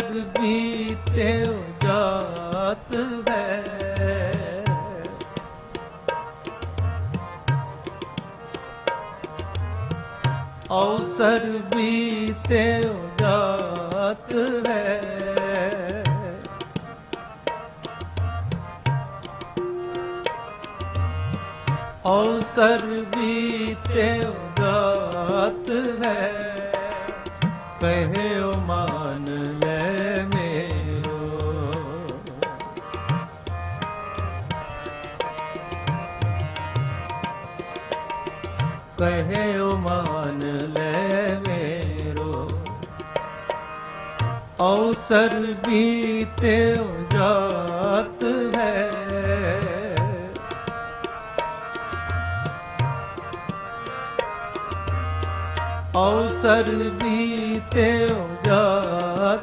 Sir ਬੀਤੇ ਜਾਤ ਹੈ। ਅਵਸਰ ਬੀਤੇ ਜਾਤ ਹੈ। ਅਵਸਰ ਬੀਤੇ ਜਾਤ ਹੈ। ਕਹਿਓ ਮਾਨ ਲੈ ਮੇਰੋ ਕਹਿਓ ਮਾਨ ਲੈ ਮੇਰੋ। ਅਵਸਰ ਬੀਤੇ ਜਾਤ ਹੈ। ਅਵਸਰ ਬੀਤੇ ਜਾਤ